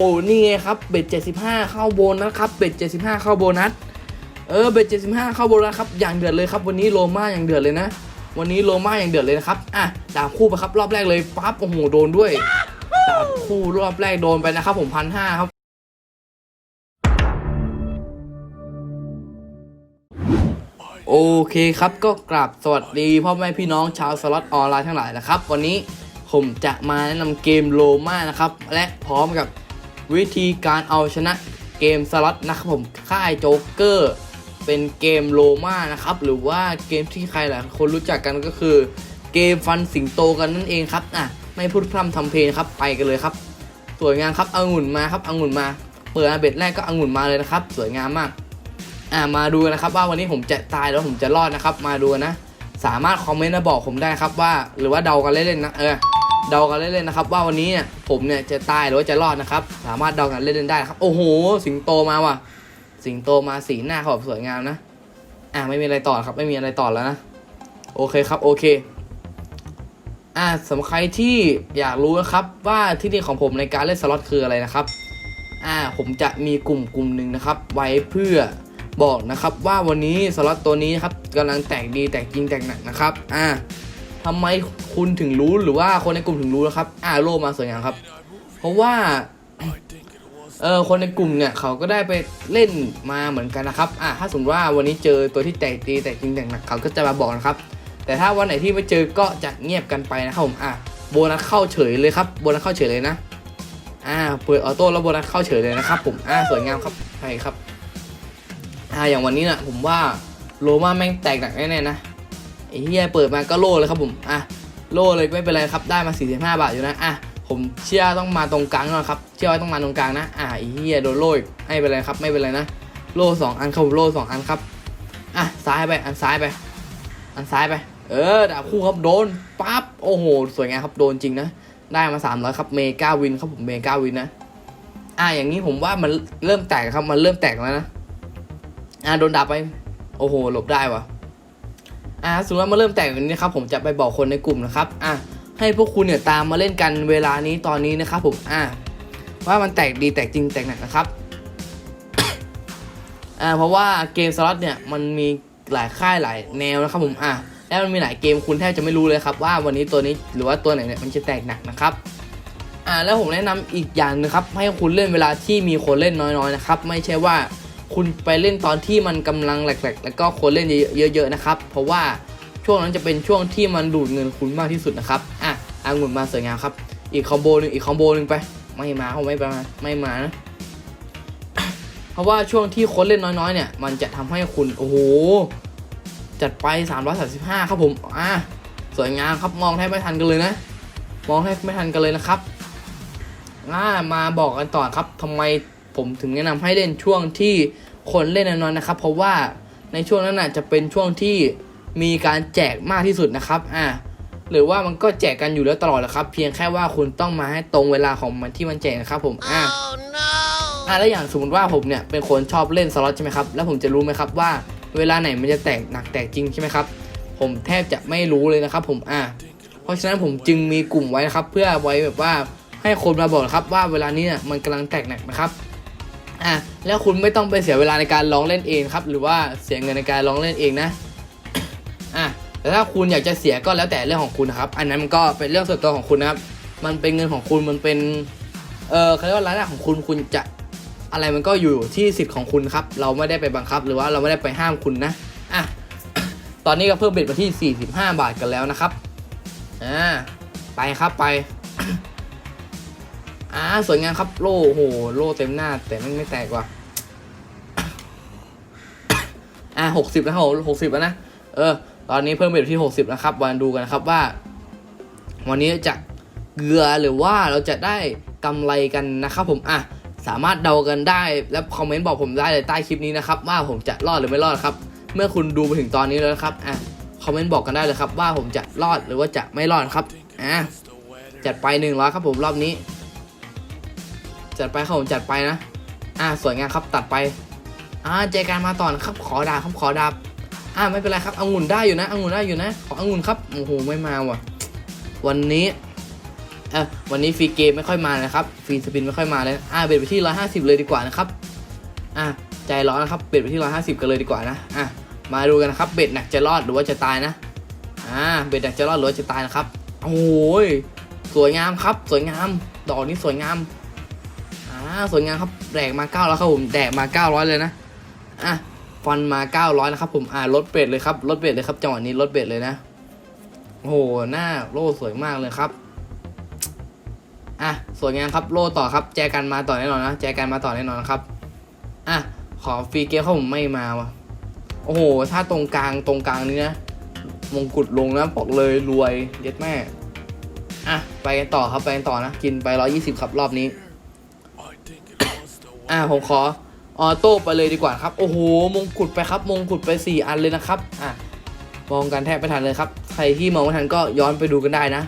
โอ้นี่ไงครับเบ็ดเจ็ดสิบห้าเข้าโบนัสครับเบ็ดเจ็ดสิบห้าเข้าโบนัสเออเบ็ดเจ็ดสิบห้าเข้าโบนัสครับอย่างเดือดเลยครับ วันนี้โรม่าอย่างเดือดเลยนะ วันนี้โรม่าอย่างเดือดเลยนะครับอะดาบคู่ไปครับรอบแรกเลยปั๊บโอ้โหโดนด้วยดาบคู่รอบแรกโดนไปนะครับผมพันห้าครับโอเคครับก็กราบสวัสดีพ่อแม่พี่น้องชาวสล็อตออนไลน์ทั้งหลายนะครับ วันนี้ผมจะมาแนะนำเกมโลมานะครับและพร้อมกับ วิธีการเอาชนะเกมสล็อตนะครับผมค่ายโจ๊กเกอร์เป็นเกมโลมานะครับ หรือว่าเกมที่ใครหลายคนรู้จักกันก็คือ เกมฟันสิงโตกันนั่นเองครับอะไม่พูดพร่ำทำเพลงครับไปกันเลยครับ สวยงามครับองุ่นมาครับองุ่นมา เปิดอาเบ็ดแรกก็องุ่นมาเลยนะครับ สวยงามมากอ่ามาดูนะครับว่าวันนี้ผมจะตายแล้วผมจะรอดนะครับ มาดูกันนะ สามารถคอมเมนต์มาบอกผมได้ครับว่า หรือว่าเดากันเล่นๆนะเออ เดากันเล่นๆนะครับ ว่าวันนี้เนี่ยผมเนี่ยจะตายหรือว่าจะรอดนะครับ สามารถเดากันเล่นๆได้ครับโอ้โห สิงโตมาว่ะ สิงโตมาสีหน้าเขาแบบสวยงามนะอ่าไม่มีอะไรต่อครับ ไม่มีอะไรต่อแล้วนะโอเคครับ โอเค อ่าสำหรับใครที่อยากรู้นะครับ ว่าที่นี่ของผมในการเล่นสล็อตคืออะไรนะครับ อ่าผมจะมีกลุ่มกลุ่มหนึ่งนะครับ ไว้เพื่อบอกนะครับว่าวันนี้สล็อตตัวนี้ครับกำลังแตกดีแตกจริงแตกหนักนะครับ อ่า ทำไมคุณถึงรู้หรือว่าคนในกลุ่มถึงรู้นะครับ อ่าโลมาสวยงามครับ เพราะว่าเออคนในกลุ่มเนี่ยเขาก็ได้ไปเล่นมาเหมือนกันนะครับอ่าถ้าสมมติว่าวันนี้เจอตัวที่แตกดีแตกจริงแตกหนักเขาก็จะมาบอกนะครับ แต่ถ้าวันไหนที่ไม่เจอก็จะเงียบกันไปนะครับผมอะโบนัสเข้าเฉยเลยครับโบนัสเข้าเฉยเลยนะอ่าเปิดออโต้แล้วโบนัสเข้าเฉยเลยนะครับผมอ่าสวยงามครับใช่ครับอ่าอย่างวันนี้นะผมว่าโลมาแม่งแตกหนักแน่ๆนะ ไอ้เฮียเปิดมาก็โล่เลยครับผมอะโล่เลยไม่เป็นไรครับได้มา 45 บาทอยู่นะอะผมเชื่อต้องมาตรงกลางนะครับเชื่อว่าต้องมาตรงกลางนะอ่าไอ้เฮียโดนโล่ไม่เป็นไรครับไม่เป็นไรนะโล่สองอันครับผมโล่สองอันครับอะซ้ายไปอันซ้ายไป อันซ้ายไป เออดาบคู่ครับโดนปั๊บโอ้โหสวยงามครับโดนจริงนะได้มา300ครับเมกาวินครับผมเมกาวินนะอะอย่างนี้ผมว่ามันเริ่มแตกครับมันเริ่มแตกแล้วนะอะโดนดาบไป โอ้โหหลบได้วะ อะสมมติว่ามาเริ่มแตกแบบนี้นะครับผมจะไปบอกคนในกลุ่มนะครับอะให้พวกคุณเนี่ยตามมาเล่นกันเวลานี้ตอนนี้นะครับผมอะว่ามันแตกดีแตกจริงแตกหนักนะครับอ่าเพราะว่าเกมสล็อตเนี่ยมันมีหลายค่ายหลายแนวนะครับผมอะแล้วมันมีหลายเกมคุณแทบจะไม่รู้เลยครับว่าวันนี้ตัวนี้หรือว่าตัวไหนเนี่ยมันจะแตกหนักนะครับอ่าแล้วผมแนะนำอีกอย่างนึงครับให้คุณเล่นเวลาที่มีคนเล่นน้อยๆนะครับไม่ใช่ว่า คุณไปเล่นตอนที่มันกำลังแหลกๆ แล้วก็คนเล่นเยอะๆนะครับ เพราะว่าช่วงนั้นจะเป็นช่วงที่มันดูดเงินคุณมากที่สุดนะครับ อะอางุ่นมาสวยงามครับ อีกคอมโบหนึงอีกคอมโบหนึงไป ไม่มาเขาไม่มาไม่มานะ เพราะว่าช่วงที่คนเล่นน้อยๆ เนี่ย มันจะทำให้คุณ โอ้โห จัดไป 335 ครับผม อะ สวยงามครับ มองแทบไม่ทันกันเลยนะ มองแทบไม่ทันกันเลยนะครับ อ่า มาบอกกันต่อครับทำไม ผมถึงแนะนำให้เล่นช่วงที่คนเล่นน้อยๆนะครับ เพราะว่าในช่วงนั้นน่ะจะเป็นช่วงที่มีการแจกมากที่สุดนะครับอ่าหรือว่ามันก็แจกกันอยู่แล้วตลอดแหละครับ เพียงแค่ว่าคุณต้องมาให้ตรงเวลาของมันที่มันแจกนะครับผมอ่าอะแล้วอย่างสมมติว่าผมเนี่ยเป็นคนชอบเล่นสล็อตใช่ไหมครับแล้วผมจะรู้ไหมครับว่าเวลาไหนมันจะแตกหนักแตกจริงใช่ไหมครับผมแทบจะไม่รู้เลยนะครับ ผมอะเพราะฉะนั้นผมจึงมีกลุ่มไว้นะครับ เพื่อไว้แบบว่าให้คนมาบอกครับว่าเวลานี้เนี่ยมันกำลังแตกหนักนะครับ อะแล้วคุณไม่ต้องไปเสียเวลาในการลองเล่นเองครับ หรือว่าเสียเงินในการลองเล่นเองนะอะแต่ถ้าคุณอยากจะเสียก็แล้วแต่เรื่องของคุณนะครับ อันนั้นมันก็เป็นเรื่องส่วนตัวของคุณนะครับ มันเป็นเงินของคุณมันเป็นเออเขาเรียกว่ารายได้ของคุณคุณจะอะไรมันก็อยู่ที่สิทธิ์ของคุณครับ เราไม่ได้ไปบังคับ หรือว่าเราไม่ได้ไปห้ามคุณนะอะตอนนี้ก็เพิ่มเบ็ดมาที่ 45 บาทกันแล้วนะครับอ่าไปครับไป อ่าสวยงามครับโล่โหโล่เต็มหน้า แต่ไม่ไม่แตกว่ะอ่าหกสิบแล้วครับหกสิบแล้วนะเออ ตอนนี้เพิ่มเบ็ดที่หกสิบนะครับวันดูกันนะครับว่า วันนี้จะเกลือหรือว่าเราจะได้กำไรกันนะครับ ผมอะสามารถเดากันได้ และคอมเมนต์บอกผมได้เลยใต้คลิปนี้นะครับ ว่าผมจะรอดหรือไม่รอดครับ เมื่อคุณดูไปถึงตอนนี้แล้วนะครับอะคอมเมนต์บอกกันได้เลยครับ ว่าผมจะรอดหรือว่าจะไม่รอดครับอะจัดไปหนึ่งร้อยครับผมรอบนี้ จัดไปครับผมจัดไปนะ อะสวยงามครับตัดไป อ่าเจอกันมาต่อนครับขอดาบครับขอดาบอ่าไม่เป็นไรครับองุ่นได้อยู่นะองุ่นได้อยู่นะขอองุ่นครับโอ้โหไม่มาว่ะ วันนี้เออวันนี้ฟรีเกมไม่ค่อยมานะครับฟรีสปินไม่ค่อยมาเลยอ่าเบ็ดไปที่ร้อยห้าสิบเลยดีกว่านะครับอะใจร้อนนะครับเบ็ดไปที่ร้อยห้าสิบกันเลยดีกว่านะอะมาดูกันนะครับเบ็ดหนักจะรอดหรือว่าจะตายนะอ่าเบ็ดหนักจะรอดหรือว่าจะตายนะครับโอ้ยสวยงามครับ สวยงาม ดอกนี้สวยงามาสวยงามครับแดกมาเก้าแล้วครับผมแดกมาเก้าร้อยเลยนะอะฟันมาเก้าร้อยนะครับผมอ่าลดเบ็ดเลยครับลดเบ็ดเลยครับจังหวะนี้ลดเบ็ดเลยนะโอ้โหหน้าโล่สวยมากเลยครับอะสวยงามครับโล่ต่อครับ แจกันมาต่อแน่นอนนะแจกันมาต่อแน่นอนนะครับอะขอฟรีเกมเขาผมไม่มาว่ะโอ้โห ถ้าตรงกลางตรงกลางนี้นะมงกุฎลงนะบอกเลยรวยเย็ดแม่อะไปกันต่อครับไปกันต่อนะ กินไปร้อยี่สิบครับรอบนี้ อะผมขอออโต้ไปเลยดีกว่าครับ โอ้โห มงกุฎไปครับ มงกุฎไปสี่อันเลยนะครับ อะ มองกันแทบไม่ทันเลยครับ ใครที่มองไม่ทันก็ย้อนไปดูกันได้นะ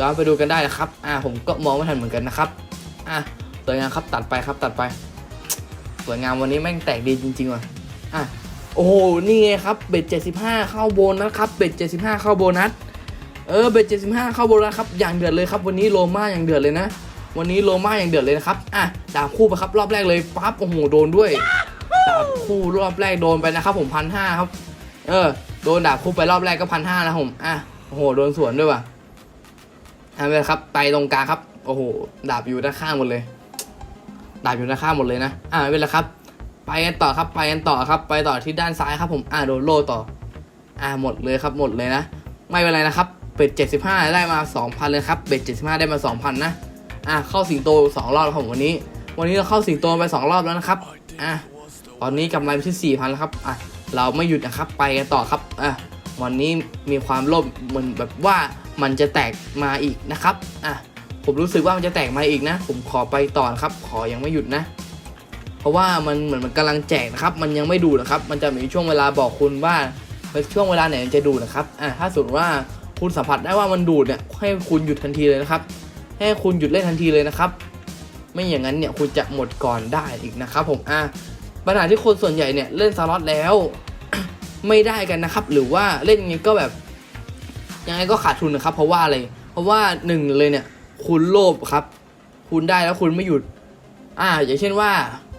ย้อนไปดูกันได้นะครับ อ่าผมก็มองไม่ทันเหมือนกันนะครับ อะสวยงามครับ ตัดไปครับ ตัดไป สวยงามวันนี้แม่งแตกดีจริงๆว่ะ อะ โอ้โห นี่ไงครับ เบ็ดเจ็ดสิบห้าเข้าโบนัสครับ เบ็ดเจ็ดสิบห้าเข้าโบนัส เออ เบ็ดเจ็ดสิบห้าเข้าโบนัสครับ อย่างเดือดเลยครับ วันนี้โลมาอย่างเดือดเลยนะ วันนี้โลมาอย่างเดือดเลยนะครับ อะ ดาบคู่ไปครับ รอบแรกเลยปั๊บ โอ้โห โดนด้วย ดาบคู่รอบแรกโดนไปนะครับ ผมพันห้าครับ เออ โดนดาบคู่ไปรอบแรกก็พันห้านะผม อะ โอ้โห โดนสวนด้วยว่ะทำไปครับ ไปตรงกลางครับ โอ้โห ดาบอยู่ด้านข้างหมดเลย ดาบอยู่ด้านข้างหมดเลยนะ อ่าไม่เป็นไรครับ ไปกันต่อครับ ไปกันต่อครับ ไปต่อที่ด้านซ้ายครับ ผม อ่าโดนโล่ต่อ อ่าหมดเลยครับ หมดเลยนะ ไม่เป็นไรนะครับ เป็ดเจ็ดสิบห้าได้มาสองพันเลยครับ เป็ดเจ็ดสิบห้าได้มาสองพันนะ อ่าเข้าสิงโตสองรอบแล้วผมวันนี้ วันนี้เราเข้าสิงโตไปสองรอบแล้วนะครับอะตอนนี้กำไรไปที่สี่พันแล้วครับอะเราไม่หยุดนะครับไปกันต่อครับอะวันนี้มีความโลภเหมือนแบบว่ามันจะแตกมาอีกนะครับอะผมรู้สึกว่ามันจะแตกมาอีกนะ ผมขอไปต่อนะครับ ขอยังไม่หยุดนะ เพราะว่ามันเหมือนมันกำลังแจกนะครับ มันยังไม่ดูนะครับ มันจะมีช่วงเวลาบอกคุณว่าช่วงเวลาไหนมันจะดูนะครับอะถ้าสมมติว่าคุณสัมผัสได้ว่ามันดูดเนี่ยให้คุณหยุดทันทีเลยนะครับ ให้คุณหยุดเล่นทันทีเลยนะครับ ไม่อย่างนั้นเนี่ยคุณจะหมดก่อนได้อีกนะครับ ผมอะปัญหาที่คนส่วนใหญ่เนี่ยเล่นสล็อตแล้ว ไม่ได้กันนะครับ หรือว่าเล่นยังไงก็แบบยังไงก็ขาดทุนนะครับ เพราะว่าอะไรเพราะว่าหนึ่งเลยเนี่ย คุณโลภครับ คุณได้แล้วคุณไม่หยุด อ่า อย่างเช่นว่า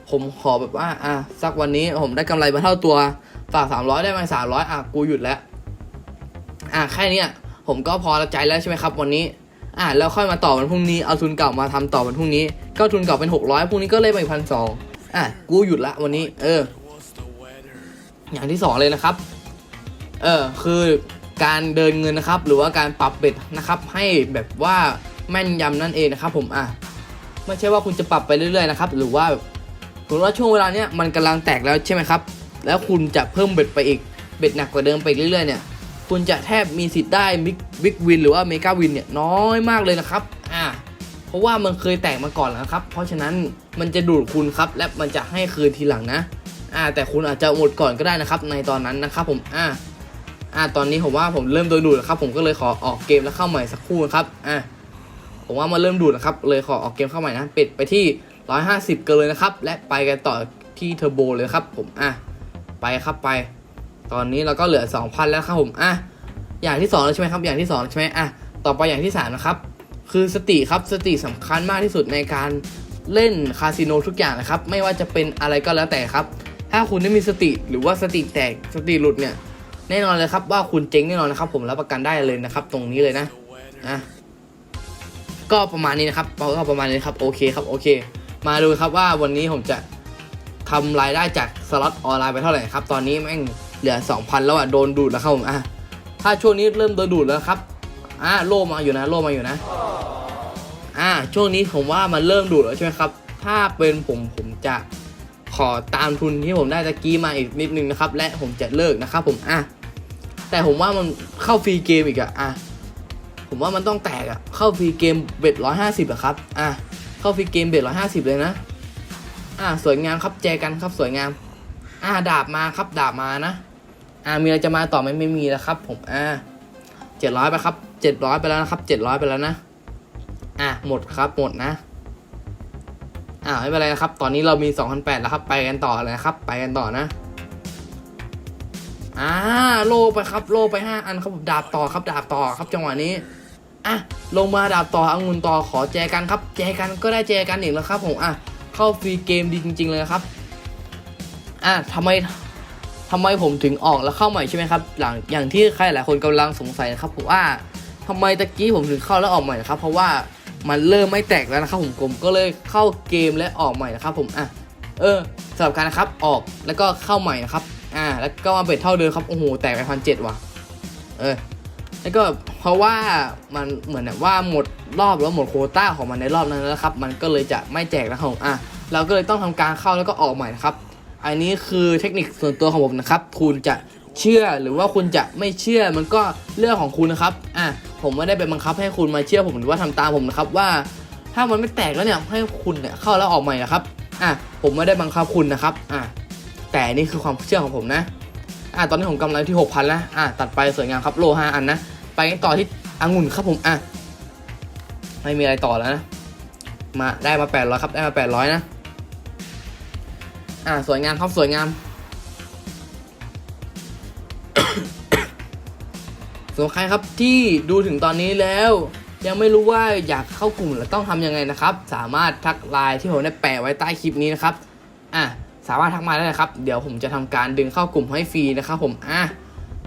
ผมขอแบบว่า อ่าสักวันนี้ผมได้กำไรมาเท่าตัวฝากสามร้อยได้มาสามร้อยอะกูหยุดแล้ว อ่าแค่นี้ผมก็พอใจแล้วใช่ไหมครับ วันนี้ อ่าแล้วค่อยมาต่อวันพรุ่งนี้เอาทุนเก่ามาทำต่อวันพรุ่งนี้ ก็ทุนเก่าเป็นหกร้อยพรุ่งนี้ก็เลยไปพันสองอะกูหยุดละวันนี้ เออ อย่างที่สองเลยนะครับ เออคือการเดินเงินนะครับ หรือว่าการปรับเบ็ดนะครับ ให้แบบว่าแม่นยำนั่นเองนะครับ ผมอะไม่ใช่ว่าคุณจะปรับไปเรื่อยๆนะครับ หรือว่าสมมติว่าช่วงเวลาเนี้ยมันกำลังแตกแล้วใช่ไหมครับ แล้วคุณจะเพิ่มเบ็ดไปอีกเบ็ดหนักกว่าเดิมไปเรื่อยๆเนี่ย คุณจะแทบมีสิทธิ์ได้บิ๊กบิ๊กวินหรือว่าเมกาวินเนี่ยน้อยมากเลยนะครับ อ่า เพราะว่ามันเคยแตกมาก่อนแล้วครับ เพราะฉะนั้นมันจะดูดคุณครับ และมันจะให้คืนทีหลังนะ อ่า แต่คุณอาจจะหมดก่อนก็ได้นะครับ ในตอนนั้นนะครับผม อ่า อ่า ตอนนี้ผมว่าผมเริ่มโดนดูดแล้วครับ ผมก็เลยขอออกเกมแล้วเข้าใหม่สักครู่นะครับ อ่า ผมว่ามันเริ่มดูดนะครับ เลยขอออกเกมเข้าใหม่นะปิดไปที่ 150กันเลยนะครับ และไปกันต่อที่เทอร์โบเลยครับ ผม อะไปครับไป ตอนนี้เราก็เหลือ 2,000 แล้วครับผมอะอย่างที่สองแล้วใช่ไหมครับ อย่างที่สองใช่ไหมอะต่อไปอย่างที่สามนะครับ คือสติครับสติสำคัญมากที่สุดในการเล่นคาสิโนทุกอย่างนะครับ ไม่ว่าจะเป็นอะไรก็แล้วแต่ครับ ถ้าคุณไม่มีสติหรือว่าสติแตกสติหลุดเนี่ย แน่นอนเลยครับว่าคุณเจ๊งแน่นอนนะครับ ผมรับประกันได้เลยนะครับ ตรงนี้เลยนะอะก็ประมาณนี้นะครับก็ประมาณนี้ครับโอเคครับโอเค มาดูครับว่าวันนี้ผมจะทำรายได้จากสล็อตออนไลน์ไปเท่าไหร่ครับ ตอนนี้แม่ง เหลือ 2,000 แล้วอะโดนดูดแล้วครับผมอะถ้าช่วงนี้เริ่มโดนดูดแล้วครับอ่าโล่มาอยู่นะโล่มาอยู่นะอ่าช่วงนี้ผมว่ามันเริ่มดูดแล้วใช่ไหมครับ ถ้าเป็นผมผมจะขอตามทุนที่ผมได้ตะกี้มาอีกนิดนึงนะครับ และผมจะเลิกนะครับ ผมอะแต่ผมว่ามันเข้าฟรีเกมอีกอะอะผมว่ามันต้องแตกอะเข้าฟรีเกมเบ็ดร้อยห้าสิบอะครับอะเข้าฟรีเกมเบ็ดร้อยห้าสิบเลยนะอ่าสวยงามครับแจกันครับสวยงาม อ่าดาบมาครับดาบมานะ อ่ามีอะไรจะมาต่อไหมไม่มีแล้วครับ ผมอ่าเจ็ดร้อยไปครับเจ็ดร้อยไปแล้วนะครับเจ็ดร้อยไปแล้วนะ อะหมดครับหมดนะอ่าไม่เป็นไรนะครับ ตอนนี้เรามีสองพันแปดแล้วครับ ไปกันต่อเลยนะครับ ไปกันต่อนะอ่าโลไปครับ โลไปห้าอันครับผมดาบต่อครับ ดาบต่อครับจังหวะนี้อะลงมาดาบต่อองุ่นต่อขอแจกันครับ แจกันก็ได้แจกันอีกแล้วครับผมอะเข้าฟรีเกมดีจริง ๆ เลยครับอะทำไม ทำไมผมถึงออกแล้วเข้าใหม่ใช่ไหมครับ หลังอย่างที่ใครหลายคนกำลังสงสัยนะครับผมว่าทำไมตะกี้ผมถึงเข้าแล้วออกใหม่นะครับ เพราะว่ามันเริ่มไม่แตกแล้วนะครับผมผมก็เลยเข้าเกมและออกใหม่นะครับ ผมอะเออสำหรับการนะครับออกแล้วก็เข้าใหม่นะครับอ่าแล้วก็มาเบ็ดเท่าเดิมครับโอ้โหแตกไปพันเจ็ดว่ะเออแล้วก็เพราะว่ามันเหมือนแบบว่าหมดรอบแล้วหมดโคต้าของมันในรอบนั้นแล้วครับ มันก็เลยจะไม่แจกนะครับผมอะเราก็เลยต้องทำการเข้าแล้วก็ออกใหม่นะครับ อันนี้คือเทคนิคส่วนตัวของผมนะครับ คุณจะเชื่อหรือว่าคุณจะไม่เชื่อมันก็เรื่องของคุณนะครับ อะผมไม่ได้ไปบังคับให้คุณมาเชื่อผมหรือว่าทำตามผมนะครับว่า ถ้ามันไม่แตกแล้วเนี่ยให้คุณเนี่ยเข้าแล้วออกใหม่นะครับ อะผมไม่ได้บังคับคุณนะครับ อะแต่นี่คือความเชื่อของผมนะ อะตอนนี้ผมกำไรที่6,000แล้ว อะตัดไปสวยงามครับโลห้าอันนะ ไปต่อที่องุ่นครับผม อะไม่มีอะไรต่อแล้วนะ มาได้มา800ครับ ได้มา800นะ อะสวยงามครับสวยงามส่วนใครครับที่ดูถึงตอนนี้แล้ว ยังไม่รู้ว่าอยากเข้ากลุ่มแล้วต้องทำยังไงนะครับ สามารถทักไลน์ที่ผมได้แปะไว้ใต้คลิปนี้นะครับอะสามารถทักมาได้นะครับ เดี๋ยวผมจะทำการดึงเข้ากลุ่มให้ฟรีนะครับผมอะ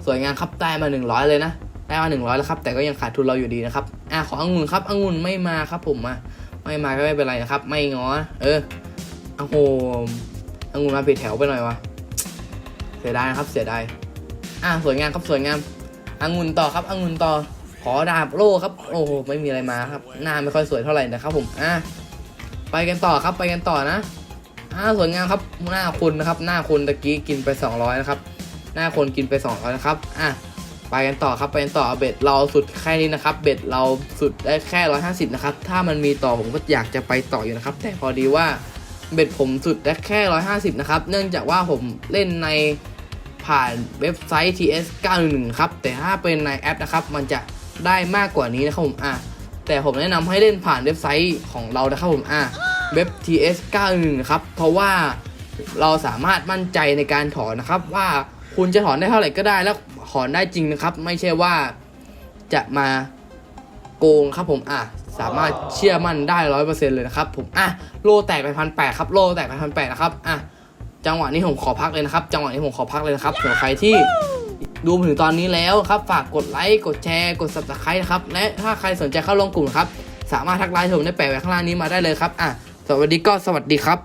สวยงามครับได้มา 100 เลยนะได้มา 100 แล้วครับแต่ก็ยังขาดทุนเราอยู่ดีนะครับอะขอองุ่นครับองุ่นไม่มาครับผมอะไม่มาก็ไม่เป็นไรนะครับ ไม่งอเออโอ้โห องุ่นมาผิดแถวไปหน่อยวะเสียดายนะครับเสียดายอะสวยงามครับสวยงามองุ่นต่อครับองุ่นต่อขอดาบโล่ครับ โอ้โหไม่มีอะไรมาครับ หน้าไม่ค่อยสวยเท่าไหร่นะครับ ผมอะไปกันต่อครับไปกันต่อนะอ่าสวยงามครับหน้าคนนะครับ หน้าคนตะกี้กินไป 200นะครับหน้าคนกินไป200นะครับอะไปกันต่อครับไปกันต่อเบ็ดเราสุดแค่นี้นะครับ เบ็ดเราสุดได้แค่ 150นะครับถ้ามันมีต่อผมก็อยากจะไปต่ออยู่นะครับ แต่พอดีว่า เบ็ดผมสุดได้แค่ 150 นะครับ เนื่องจากว่าผมเล่นในผ่านเว็บไซต์ TS 911 ครับ แต่ถ้าเป็นในแอปนะครับ มันจะได้มากกว่านี้นะครับผมอะแต่ผมแนะนำให้เล่นผ่านเว็บไซต์ของเรานะครับผมอะเว็บ TS 911 ครับ เพราะว่าเราสามารถมั่นใจในการถอนนะครับ ว่าคุณจะถอนได้เท่าไหร่ก็ได้แล้วถอนได้จริงนะครับ ไม่ใช่ว่าจะมาโกงครับผมอะ สามารถเชื่อมั่นได้ร้อยเปอร์เซ็นต์เลยนะครับผมอะโลแตกไปพันแปดครับโลแตกไปพันแปดนะครับอะจังหวะนี้ผมขอพักเลยนะครับ จังหวะนี้ผมขอพักเลยนะครับสำหรับใครที่ดูมาถึงตอนนี้แล้วครับ ฝากกดไลค์กดแชร์กด subscribe นะครับ และถ้าใครสนใจเข้าลงกลุ่มครับ สามารถทักไลน์ผมได้แปะไว้ข้างล่างนี้มาได้เลยครับอะสวัสดีก็สวัสดีครับ